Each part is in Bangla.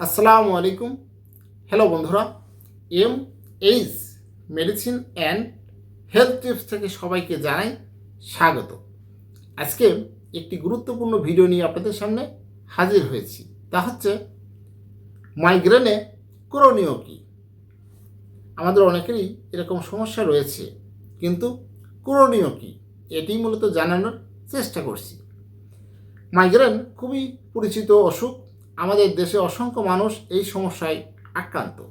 আসসালামু আলাইকুম। হ্যালো বন্ধুরা। M H medicine and health tips থেকে সবাইকে জানাই স্বাগত। আজকে একটি গুরুত্বপূর্ণ ভিডিও নিয়ে আপনাদের সামনে হাজির হয়েছি। তা হচ্ছে মাইগ্রেনে করণীয় কী? আমাদের অনেকেরই এরকম সমস্যা রয়েছে, কিন্তু করণীয় কী? এটি মূলত জানানোর চেষ্টা করছি। মাইগ্রেন খুবই পরিচিত অসুখ আমাদের দেশে অসংখ্য মানুষ এই সমস্যায় আক্রান্ত।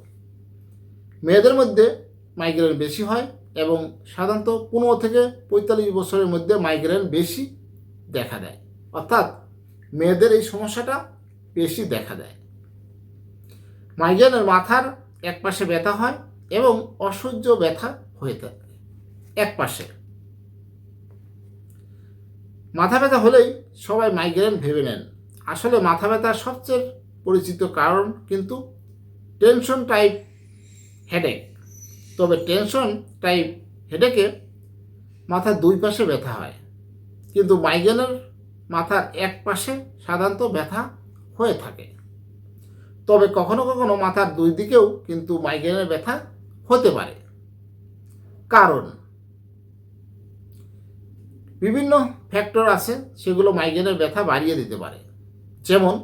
মেয়েদের মধ্যে মাইগ্রেন বেশি হয় এবং সাধারণত পনেরো থেকে পঁয়তাল্লিশ বছরের মধ্যে মাইগ্রেন বেশি দেখা দেয়। অর্থাৎ মেয়েদের এই সমস্যাটা বেশি দেখা দেয়। মাইগ্রেনের মাথার এক পাশে ব্যথা হয় এবং অসহ্য ব্যথা হয়ে থাকে এক পাশে মাথা ব্যথা হলেই সবাই মাইগ্রেন ভেবে নেন। আসলে মাথা ব্যথার সবচেয়ে পরিচিত কারণ কিন্তু টেনশন টাইপ হেডেক তবে টেনশন টাইপ হেডেকে মাথার দুই পাশে ব্যথা হয়। কিন্তু মাইগ্রেনের মাথার এক পাশে সাধারণত ব্যথা হয়ে থাকে। তবে কখনো কখনো মাথার দুই দিকেও কিন্তু মাইগ্রেনের ব্যথা হতে পারে। কারণ বিভিন্ন ফ্যাক্টর আছে, সেগুলো মাইগ্রেনের ব্যথা বাড়িয়ে দিতে পারে। যেমন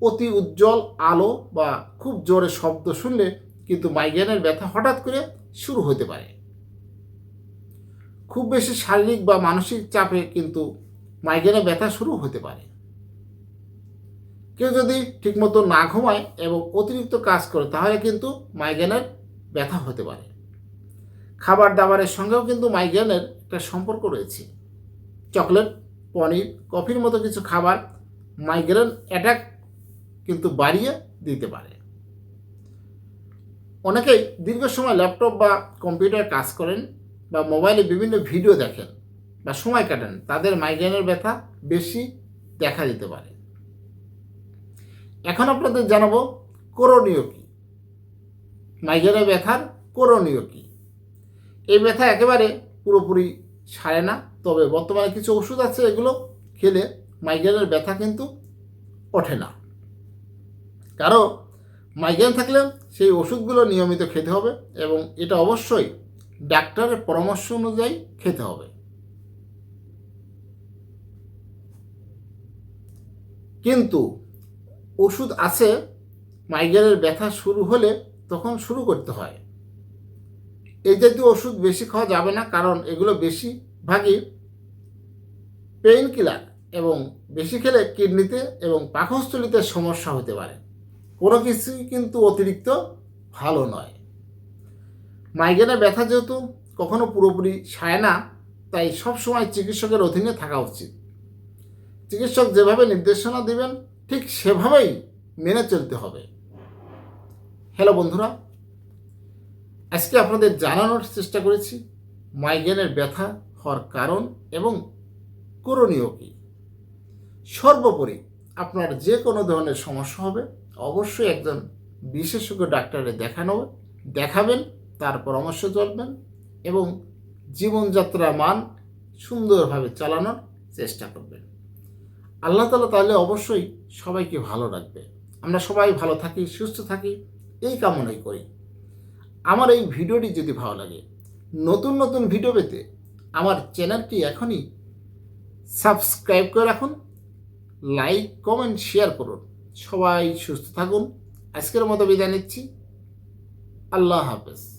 অতি উজ্জ্বল আলো বা খুব জোরে শব্দ শুনলে কিন্তু মাইগ্রেনের ব্যথা হঠাৎ করে শুরু হতে পারে। খুব বেশি শারীরিক বা মানসিক চাপে কিন্তু মাইগ্রেনের ব্যথা শুরু হতে পারে। কেউ যদি ঠিকমতো না ঘুমায় এবং অতিরিক্ত কাজ করে, তাহলে কিন্তু মাইগ্রেনের ব্যথা হতে পারে। খাবার দাবারের সঙ্গেও কিন্তু মাইগ্রেনের একটা সম্পর্ক রয়েছে। চকলেট, পনির, কফির মতো কিছু খাবার মাইগ্রেন অ্যাটাক কিন্তু বাড়িয়ে দিতে পারে। অনেকেই দীর্ঘ সময় ল্যাপটপ বা কম্পিউটার কাজ করেন বা মোবাইলে বিভিন্ন ভিডিও দেখেন বা সময় কাটান, তাদের মাইগ্রেনের ব্যথা বেশি দেখা দিতে পারে। এখন আপনাদের জানাব করণীয় কী? মাইগ্রেনের ব্যথার করণীয় কী? এই ব্যথা একেবারে পুরোপুরি সারে না, তবে বর্তমানে কিছু ওষুধ আছে এগুলো খেলে মাইগ্রেনের ব্যথা কিন্তু ওঠে না। কারণ মাইগ্রেন থাকলে সেই ওষুধগুলো নিয়মিত খেতে হবে এবং এটা অবশ্যই ডাক্তারের পরামর্শ অনুযায়ী খেতে হবে। কিন্তু ওষুধ আছে, মাইগ্রেনের ব্যথা শুরু হলে তখন শুরু করতে হয়। এই জাতীয় ওষুধ বেশি খাওয়া যাবে না, কারণ এগুলো বেশিরভাগই পেইন কিলার এবং বেশি খেলে কিডনিতে এবং পাকস্থলিতে সমস্যা হতে পারে। কোনো কিছুই কিন্তু অতিরিক্ত ভালো নয়। মাইগ্রেনের ব্যথা যেহেতু, কখনো পুরোপুরি সায় না, তাই সবসময় চিকিৎসকের অধীনে থাকা উচিত। চিকিৎসক যেভাবে নির্দেশনা দেবেন, ঠিক সেভাবেই মেনে চলতে হবে। হ্যালো বন্ধুরা, আজকে আপনাদের জানানোর চেষ্টা করেছি, মাইগ্রেনের ব্যথা হওয়ার কারণ এবং করণীয় কী। সর্বোপরি আপনার যে কোনো ধরনের সমস্যা হবে, অবশ্যই একজন বিশেষজ্ঞ ডাক্তারে দেখানো দেখাবেন, তার পরামর্শ চলবেন এবং জীবনযাত্রার মান সুন্দরভাবে চালানোর চেষ্টা করবেন। আল্লাহ তালা তাহলে অবশ্যই সবাইকে ভালো রাখবে। আমরা সবাই ভালো থাকি, সুস্থ থাকি, এই কামনাই করি। আমার এই ভিডিওটি যদি ভালো লাগে, নতুন নতুন ভিডিও পেতে আমার চ্যানেলটি এখনই সাবস্ক্রাইব করে রাখুন লাইক কমেন্ট শেয়ার করুন। সবাই সুস্থ থাকুন। আজকের মতো বিদায় নিচ্ছি। আল্লাহ হাফেজ।